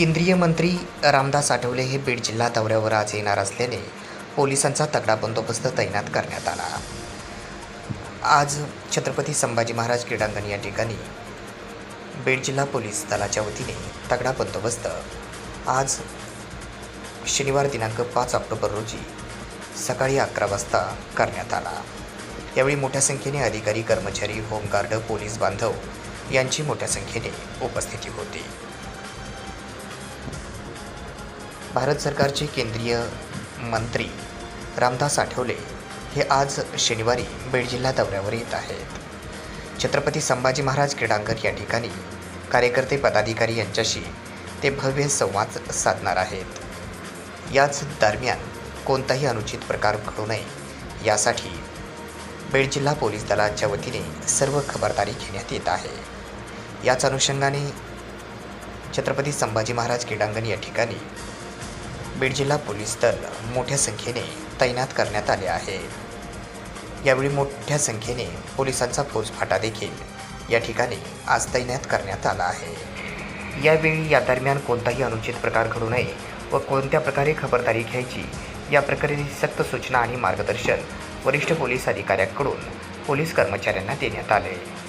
केंद्रीय मंत्री रामदास आठवले हे बीड जिल्हा दौऱ्यावर आज येणार असल्याने पोलिसांचा तगडा बंदोबस्त तैनात करण्यात आला. आज छत्रपती संभाजी महाराज क्रीडांगण या ठिकाणी बीड जिल्हा पोलीस दलाच्या वतीने तगडा बंदोबस्त आज शनिवार दिनांक पाच ऑक्टोबर रोजी सकाळी अकरा वाजता करण्यात आला. यावेळी मोठ्या संख्येने अधिकारी कर्मचारी होमगार्ड पोलीस बांधव यांची मोठ्या संख्येने उपस्थिती होती. भारत सरकारचे केंद्रीय मंत्री रामदास आठवले हे आज शनिवारी बीड जिल्हा दौऱ्यावर येत आहेत. छत्रपती संभाजी महाराज क्रीडांगण या ठिकाणी कार्यकर्ते पदाधिकारी यांच्याशी ते भव्य संवाद साधणार आहेत. याच दरम्यान कोणताही अनुचित प्रकार घडू नये यासाठी बीड जिल्हा पोलीस दलाच्या वतीने सर्व खबरदारी घेण्यात येत आहे. याच अनुषंगाने छत्रपती संभाजी महाराज क्रीडांगण या ठिकाणी बीड जिल्हा पोलीस दल मोठ्या संख्येने तैनात करण्यात आले आहे. यावेळी मोठ्या संख्येने पोलिसांचा फौजफाटा देखील या ठिकाणी आज तैनात करण्यात आला आहे. यावेळी या दरम्यान कोणताही अनुचित प्रकार घडू नये व कोणत्या प्रकारे खबरदारी घ्यायची या प्रकारे सक्त सूचना आणि मार्गदर्शन वरिष्ठ पोलीस अधिकाऱ्यांकडून पोलीस कर्मचाऱ्यांना देण्यात आले.